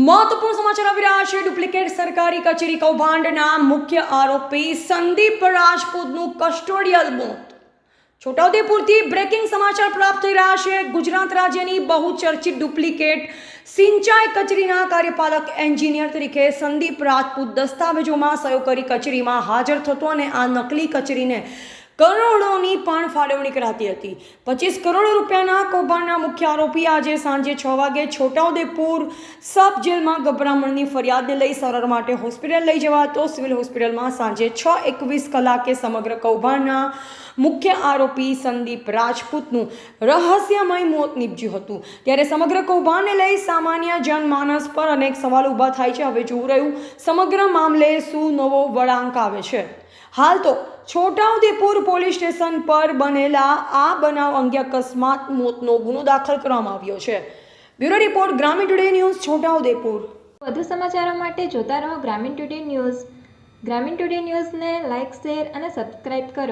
મહત્વપૂર્ણ સમાચાર આવી રહ્યા છે. ડુપ્લિકેટ સરકારી કચેરી કૌભાંડના મુખ્ય આરોપી સંદીપ રાજપૂતનું કસ્ટોડિયલ મોત છોટાઉદેપુરથી બ્રેકિંગ સમાચાર પ્રાપ્ત થઈ રહ્યા છે. ગુજરાત રાજ્યની બહુચર્ચિત ડુપ્લિકેટ સિંચાઈ કચેરીના કાર્યપાલક એન્જિનિયર તરીકે સંદીપ રાજપૂત દસ્તાવેજોમાં સહયોગ કરી કચેરીમાં હાજર થતો અને આ નકલી કચેરીને કરોડોની પણ ફાળવણી કરાતી હતી. પચીસ કરોડ રૂપિયાના કૌભાંડના મુખ્ય આરોપી આજે સાંજે છ વાગે છોટાઉદેપુર સબ જેલમાં ગભરામણની ફરિયાદને લઈ સારવાર માટે હોસ્પિટલ લઈ જવાતો સિવિલ હોસ્પિટલમાં સાંજે છ એકવીસ કલાકે સમગ્ર કૌભાંડના મુખ્ય આરોપી સંદીપ રાજપૂતનું રહસ્યમય મોત નીપજ્યું હતું. ત્યારે સમગ્ર કૌભાંડને લઈ સામાન્ય જનમાનસ પર અનેક સવાલ ઊભા થાય છે. હવે જોવું રહ્યું, સમગ્ર મામલે શું નવો વળાંક આવે છે? હાલ તો છોટાઉદેપુર પોલીસ સ્ટેશન પર બનેલા આ બનાવ અંગે અકસ્માત મોતનો ગુનો દાખલ કરવામાં આવ્યો છે. Bureau report, Gramin today news, Chhota Udaipur. વધુ સમાચારો માટે જોતા રહો Gramin today news. Gramin today ન્યૂઝને લાઇક, શેર અને સબસ્ક્રાઇબ કરો.